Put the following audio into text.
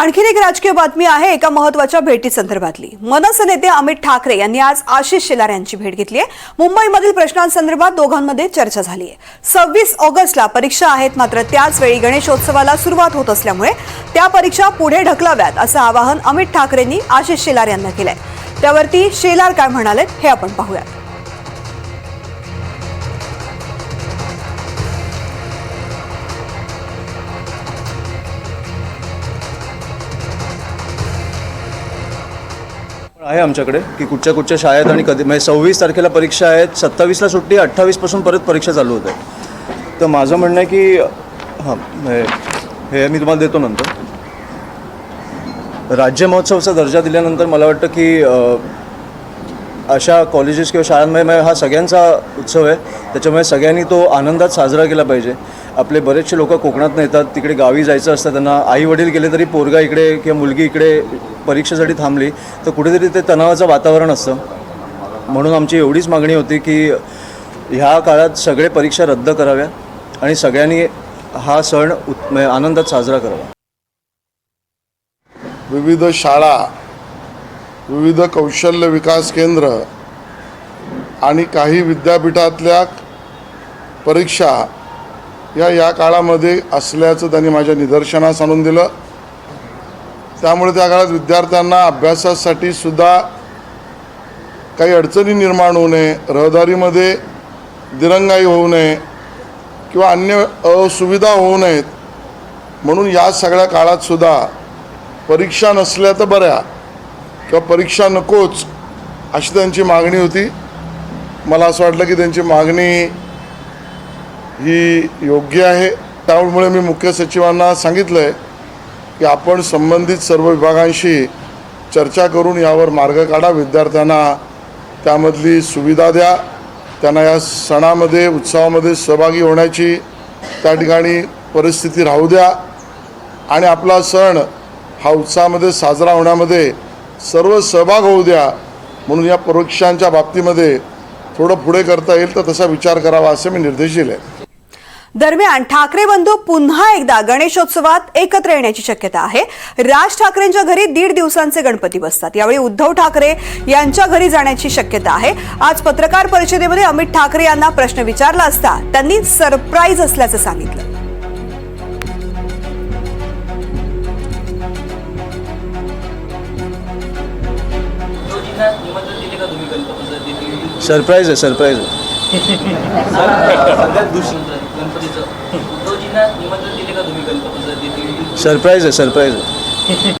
आणखीन एक राजकीय बातमी आहे एका महत्त्वाच्या भेटी संदर्भातली मनसे नेते अमित ठाकरे यांनी आज आशिष शेलार यांची भेट घेतली आहे. मुंबईमधील प्रश्नांसंदर्भात दोघांमध्ये चर्चा झाली आहे. सव्वीस ऑगस्टला परीक्षा आहेत मात्र त्याच वेळी गणेशोत्सवाला सुरुवात होत असल्यामुळे त्या परीक्षा पुढे ढकलाव्यात असं आवाहन अमित ठाकरेंनी आशिष शेलार यांना केलंय. त्यावरती शेलार काय म्हणाले हे आपण पाहूयात. आहे आमच्याकडे की कुठच्या कुठच्या शाळेत आणि कधी म्हणजे सव्वीस तारखेला परीक्षा आहेत सत्तावीसला सुट्टी अठ्ठावीसपासून परत परीक्षा चालू होत. आहे तर माझं म्हणणं आहे की हां हे हे मी तुम्हाला देतो नंतर. राज्य महोत्सवाचा दर्जा दिल्यानंतर मला वाटतं की अशा कॉलेजेस किंवा शाळांमध्ये मग हा सगळ्यांचा उत्सव आहे. त्याच्यामुळे सगळ्यांनी तो आनंदात साजरा केला पाहिजे. आपले बरेचसे लोक कोकणात येतात तिकडे गावी जायचं असतं त्यांना आई वडील गेले तरी पोरगा इकडे किंवा मुलगी इकडे परीक्षेसाठी थांबली तर कुठेतरी ते तणावाचं वातावरण असतं. म्हणून आमची एवढीच मागणी होती की ह्या काळात सगळे परीक्षा रद्द कराव्या आणि सगळ्यांनी हा सण उत आनंदात साजरा करावा. विविध शाळा विविध कौशल्य विकास केंद्र आणि काही विद्यापीठातल्या परीक्षा या या काळामध्ये असल्याचं त्यांनी माझ्या निदर्शनास आणून दिलं. त्यामुळे त्या काळात विद्यार्थ्यांना अभ्यासासाठी सुद्धा काही अडचणी निर्माण होऊ नये रहदारीमध्ये दिरंगाई होऊ नये किंवा अन्य असुविधा होऊ नयेत. म्हणून या सगळ्या काळात सुद्धा परीक्षा नसल्या तर बऱ्या किंवा परीक्षा नकोच अशी त्यांची मागणी होती. मला असं वाटलं की त्यांची मागणी ही योग्य आहे. त्यामुळे मी मुख्य सचिवांना सांगितलं आहे की आपण संबंधित सर्व विभागांशी चर्चा करून यावर मार्ग काढा. विद्यार्थ्यांना त्यामधली सुविधा द्या. त्यांना या सणामध्ये उत्सवामध्ये सहभागी होण्याची त्या ठिकाणी परिस्थिती राहू द्या. आणि आपला सण हा उत्साहामध्ये साजरा होण्यामध्ये सर्व सहभाग होऊ द्या. म्हणून या परीक्षांच्या बाबतीमध्ये थोडं पुढे करता येईल तर तसा विचार करावा असे मी निर्देश दिले दरम्यान ठाकरे बंधू पुन्हा एकदा गणेशोत्सवात एकत्र येण्याची शक्यता आहे. राज ठाकरेंच्या घरी दीड दिवसांचे गणपती बसतात. यावेळी उद्धव ठाकरे यांच्या घरी जाण्याची शक्यता आहे. आज पत्रकार परिषदेमध्ये अमित ठाकरे यांना प्रश्न विचारला असता त्यांनी सरप्राईज असल्याचं सांगितलं. का तुम्ही गणपतीचं सरप्राईज आहे सरप्राईज आहे. गणपतीचं. उद्धवजींना निमंत्रण दिले का तुम्ही गणपतीचं सरप्राईज आहे सरप्राईज आहे.